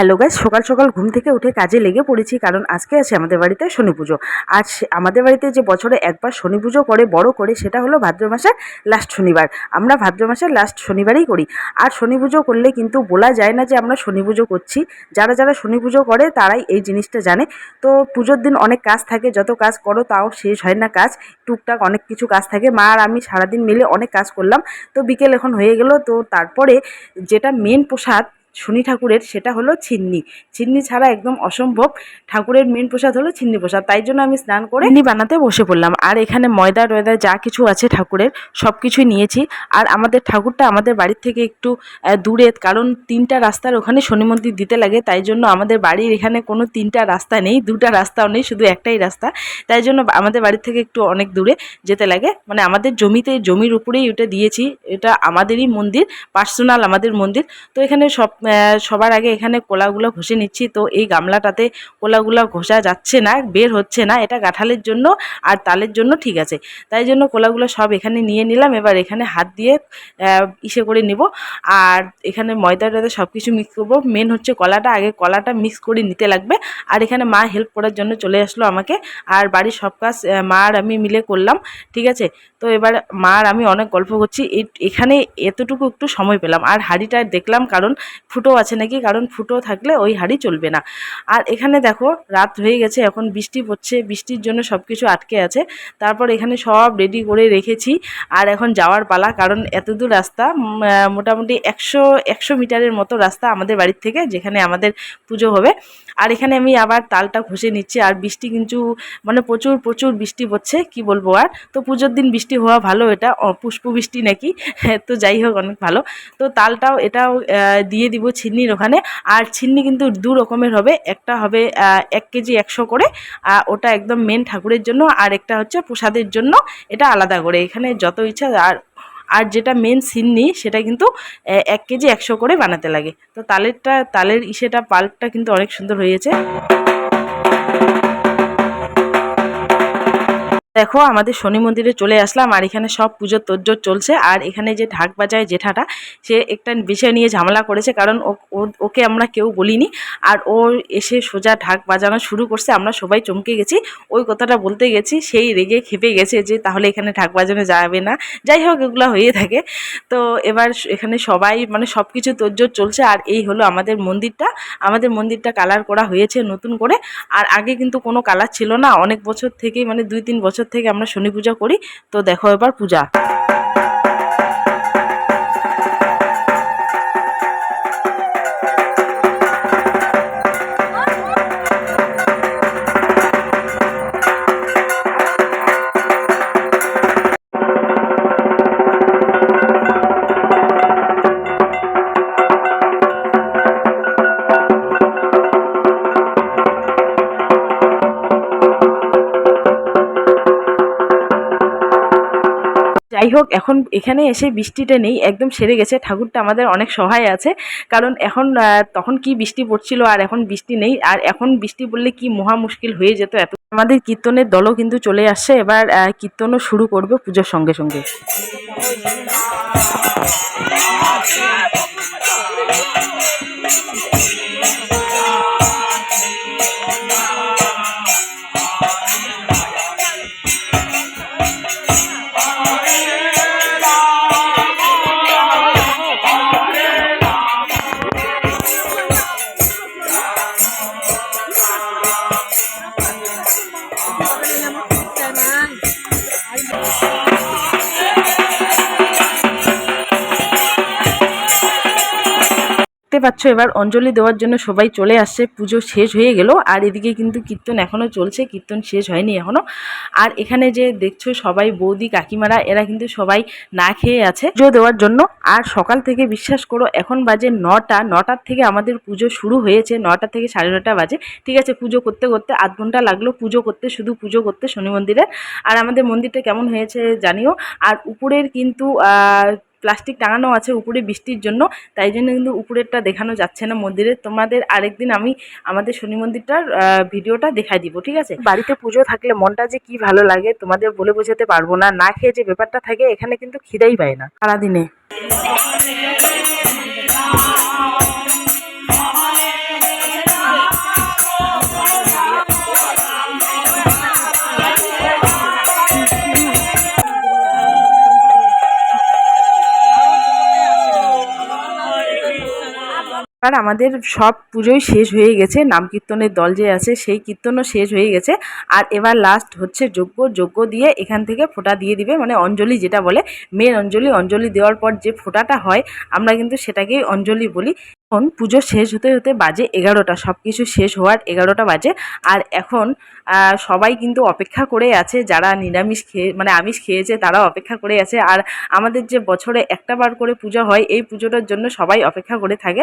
Hello guys সকাল সকাল ঘুম থেকে উঠে কাজে লেগে পড়েছি কারণ আজকে আছে আমাদের বাড়িতে শনি পুজো। আর আমাদের বাড়িতে যে বছরে একবার শনি পুজো করে, বড় করে, সেটা হলো ভাদ্র মাসের লাস্ট শনিবার। আমরা ভাদ্র মাসের লাস্ট শনিবারই করি। আর শনি পুজো করলে কিন্তু বলা যায় না যে আমরা শনি পুজো করছি। যারা যারা শনি পুজো করে, তারাই এই জিনিসটা জানে। তো পুজোর দিন অনেক কাজ থাকে, যত কাজ করো তাও শেষ হয় না কাজ। টুকটাক অনেক কিছু কাজ থাকে। মা আর আমি সারাদিন মিলে অনেক কাজ করলাম। তো বিকেল এখন হয়ে গেল। তো তারপরে যেটা মেন প্রসাদ শনি ঠাকুরের সেটা হলো ছিন্নি। ছিন্নি ছাড়া একদম অসম্ভব। ঠাকুরের মেন প্রসাদ হলো ছিন্নি প্রসাদ। তাই জন্য আমি স্নান করে ছিন্নি বানাতে বসে পড়লাম। আর এখানে ময়দা, টয়দা যা কিছু আছে ঠাকুরের সব কিছুই নিয়েছি। আর আমাদের ঠাকুরটা আমাদের বাড়ির থেকে একটু দূরে, কারণ তিনটা রাস্তার ওখানে শনি মন্দির দিতে লাগে। তাই জন্য আমাদের বাড়ির এখানে কোনো তিনটা রাস্তা নেই, দুটা রাস্তাও নেই, শুধু একটাই রাস্তা। তাই জন্য আমাদের বাড়ির থেকে একটু অনেক দূরে যেতে লাগে। মানে আমাদের জমিতে, জমির উপরেই ওটা দিয়েছি। এটা আমাদেরই মন্দির, পার্সোনাল আমাদের মন্দির। তো এখানে সব সবার আগে এখানে কোলাগুলো ঘষে নিচ্ছি। তো এই গামলাটাতে কোলাগুলো ঘষা যাচ্ছে না, বের হচ্ছে না। এটা কাঁঠালের জন্য আর তালের জন্য ঠিক আছে। তাই জন্য কোলাগুলো সব এখানে নিয়ে নিলাম। এবার এখানে হাত দিয়ে ইসে করে নিব। আর এখানে ময়দা টয়দা সব কিছু মিক্স করব। মেন হচ্ছে কলাটা। আগে কলাটা মিক্স করে নিতে লাগবে। আর এখানে মা হেল্প করার জন্য চলে আসলো আমাকে। আর বাড়ির সব কাজ মা আর আমি মিলে করলাম। ঠিক আছে? তো এবার মা আর আমি অনেক গল্প করছি। এখানে এতটুকু একটু সময় পেলাম। আর হাঁড়িটা দেখলাম কারণ ফুটো আছে নাকি? কারণ ফুটো থাকলে ওই হাঁড়ি চলবে না। আর এখানে দেখো, রাত হয়ে গেছে, এখন বৃষ্টি পড়ছে, বৃষ্টির জন্য সব কিছু আটকে আছে। তারপর এখানে সব রেডি করে রেখেছি। আর এখন যাওয়ার পালা, কারণ এতদূর রাস্তা মোটামুটি একশো একশো মিটারের মতো রাস্তা আমাদের বাড়ির থেকে, যেখানে আমাদের পুজো হবে। আর এখানে আমি আবার তালটা ঘষে নিচ্ছি, আর বৃষ্টি কিন্তু মানে প্রচুর প্রচুর বৃষ্টি পড়ছে, কি বলব আর? তো পুজোর দিন বৃষ্টি হওয়া ভালো এটা পুষ্প বৃষ্টি নাকি? তো যাই হোক, অনেক ভালো। তো তালটাও এটাও দিয়ে দিব। ছিন্নির ওখানে। আর ছিন্নি কিন্তু দু রকমের হবে। একটা হবে এক কেজি একশো করে। ওটা একদম মেন ঠাকুরের জন্য। আর একটা হচ্ছে প্রসাদের জন্য। এটা আলাদা করে। এখানে যত ইচ্ছা, আর আর যেটা মেন সিন্নি সেটা কিন্তু এক কেজি একশো করে বানাতে লাগে। তো তালেরটা, তালের ইসেটা, পাল্পটা কিন্তু অনেক সুন্দর হয়েছে। দেখো, আমাদের শনি মন্দিরে চলে আসলাম আর এখানে সব পুজোর তোজ্জোর চলছে। আর এখানে যে ঢাক বাজায় জেঠাটা, সে একটা বিষয় নিয়ে ঝামেলা করেছে, কারণ ওকে আমরা কেউ বলিনি। আর ও এসে সোজা ঢাক বাজানো শুরু করছে, আমরা সবাই চমকে গেছি। ওই কথাটা বলতে গেছি, সেই রেগে খেপে গেছে যে, তাহলে এখানে ঢাক বাজানো যাবে না। যাই হোক, এগুলো হয়ে থাকে। তো এবার এখানে সবাই মানে সব কিছু তোজ্জোর চলছে, আর এই হলো আমাদের মন্দিরটা। আমাদের মন্দিরটা কালার করা হয়েছে নতুন করে। আর আগে কিন্তু কোনো কালার ছিল না। অনেক বছর থেকেই মানে দুই তিন বছর থেকে আমরা শনি পূজা করি। তো দেখো এবার পূজা। যাই হোক, এখন এখানে এসে বৃষ্টিটা নেই, একদম সেরে গেছে। ঠাকুরটা আমাদের অনেক সহায় আছে, কারণ এখন তখন কি বৃষ্টি পড়ছিল আর এখন বৃষ্টি নেই। আর এখন বৃষ্টি পড়লে কি মহা মুশকিল হয়ে যেত এত। আমাদের কীর্তনের দলও কিন্তু চলে আসছে, এবার কীর্তনও শুরু করবে পুজোর সঙ্গে সঙ্গে। পাচ্ছ, এবার অঞ্জলি দেওয়ার জন্য সবাই চলে আসছে। পুজো শেষ হয়ে গেল, আর এদিকে কিন্তু কীর্তন এখনও চলছে, কীর্তন শেষ হয়নি এখনও। আর এখানে যে দেখছ সবাই, বৌদি, কাকিমারা, এরা কিন্তু সবাই না খেয়ে আছে পুজো দেওয়ার জন্য। আর সকাল থেকে বিশ্বাস করো, এখন বাজে নটা, নটার থেকে আমাদের পুজো শুরু হয়েছে, নটা থেকে সাড়ে নটা বাজে। ঠিক আছে, পুজো করতে করতে আধ ঘণ্টা লাগল, পুজো করতে, শুধু পুজো করতে শনি মন্দিরে। আর আমাদের মন্দিরটা কেমন হয়েছে জানিও। আর উপরের কিন্তু প্লাস্টিক টাঙানো আছে উপরে বৃষ্টির জন্য তাই জন্য কিন্তু উপরেরটা দেখানো যাচ্ছে না মন্দিরে। তোমাদের আরেকদিন আমি আমাদের শনি মন্দিরটার ভিডিওটা দেখাই দিব ঠিক আছে? বাড়িতে পুজো থাকলে মনটা যে কি ভালো লাগে তোমাদের বলে বোঝাতে পারব না। না খেয়ে যে ব্যাপারটা থাকে এখানে কিন্তু খিদাই পায় না। সারাদিনে। এবার আমাদের সব পুজোই শেষ হয়ে গেছে। নাম কীর্তনের দল যে আছে, সেই কীর্তনও শেষ হয়ে গেছে। আর এবার লাস্ট হচ্ছে যজ্ঞ। যজ্ঞ দিয়ে এখান থেকে ফোঁটা দিয়ে দিবে। মানে অঞ্জলি যেটা বলে মেন অঞ্জলি। অঞ্জলি দেওয়ার পর যে ফোঁটাটা হয়, আমরা কিন্তু সেটাকেই অঞ্জলি বলি। এখন পুজো শেষ হতে হতে বাজে এগারোটা সব কিছু শেষ হওয়ার এগারোটা বাজে। আর এখন সবাই কিন্তু অপেক্ষা করে আছে, যারা নিরামিষ খেয়ে মানে আমিষ খেয়েছে তারাও অপেক্ষা করে আছে। আর আমাদের যে বছরে একটা বার করে পুজো হয়, এই পুজোটার জন্য সবাই অপেক্ষা করে থাকে।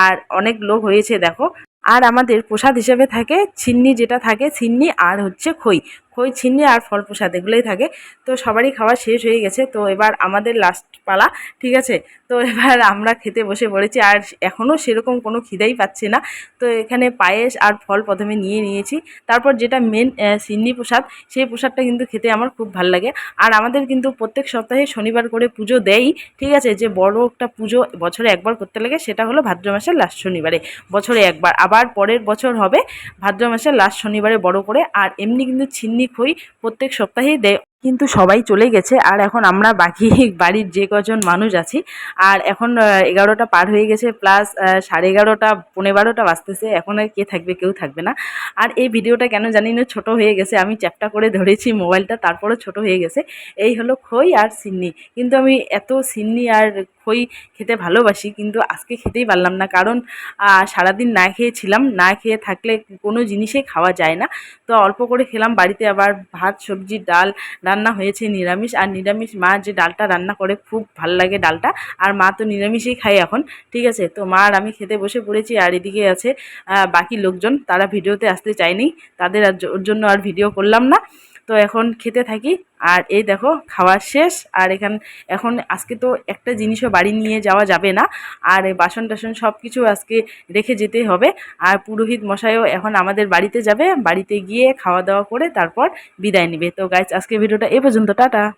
আর অনেক লোক হয়েছে, দেখো। আর আমাদের প্রসাদ হিসেবে থাকে, ছিন্নি যেটা থাকে, ছিন্নি আর হচ্ছে খই। খই ছিন্নি আর ফল প্রসাদ এগুলোই থাকে। তো সবারই খাওয়া শেষ হয়ে গেছে। তো এবার আমাদের লাস্ট পালা, ঠিক আছে? তো এবার আমরা খেতে বসে পড়েছি আর এখনও সেরকম কোনো খিদেই পাচ্ছি না। তো এখানে পায়েস আর ফল প্রথমে নিয়ে নিয়েছি। তারপর যেটা মেন সিন্নি প্রসাদ, সেই প্রসাদটা কিন্তু খেতে আমার খুব ভালো লাগে। আর আমাদের কিন্তু প্রত্যেক সপ্তাহে শনিবার করে পুজো দেয়ই ঠিক আছে? যে বড় একটা পুজো বছরে একবার করতে লাগে, সেটা হলো ভাদ্র মাসের লাস্ট শনিবারে। বছরে একবার। আবার পরের বছর হবে ভাদ্র মাসের লাস্ট শনিবারে বড় করে। আর এমনি কিন্তু ছিন্নি খই প্রত্যেক সপ্তাহেই দেয়। কিন্তু সবাই চলে গেছে, আর এখন আমরা বাকি বাড়ির যে কজন মানুষ আছি, আর এখন এগারোটা পার হয়ে গেছে প্লাস সাড়ে এগারোটা পনেরো বারোটা বাজতেছে, এখন আর কে থাকবে, কেউ থাকবে না। আর এই ভিডিওটা কেন জানি না, ছোটো হয়ে গেছে, আমি চ্যাপটা করে ধরেছি মোবাইলটা, তারপরেও ছোট হয়ে গেছে। এই হলো খই আর সিন্নি। কিন্তু আমি এত সিন্নি আর খই খেতে ভালোবাসি, কিন্তু আজকে খেতেই পারলাম না। কারণ সারাদিন না খেয়েছিলাম, না খেয়ে থাকলে কোনো জিনিসই খাওয়া যায় না। তো অল্প করে খেলাম, বাড়িতে আবার ভাত, সবজি, ডাল রান্না হয়েছে নিরামিষ। আর নিরামিষ মা যে ডালটা রান্না করে খুব ভালো লাগে ডালটা, আর মা তো নিরামিষই খায় এখন, ঠিক আছে? তো মা আর আমি খেতে বসে পড়েছি, আর এদিকে আছে বাকি লোকজন। তারা ভিডিওতে আসতে চায়নি, তাদের আর ওর জন্য আর ভিডিও করলাম না। তো এখন খেতে থাকি। আর এই দেখো, খাওয়া শেষ। আর এখান, এখন আজকে তো একটা জিনিসও বাড়ি নিয়ে যাওয়া যাবে না। আর বাসন টাসন সব কিছু আজকে রেখে যেতে হবে। আর পুরোহিত মশাইও এখন আমাদের বাড়িতে যাবে। বাড়িতে গিয়ে খাওয়া দাওয়া করে তারপর বিদায় নেবে। তো গাইজ আজকে ভিডিওটা এ পর্যন্ত। টাটা।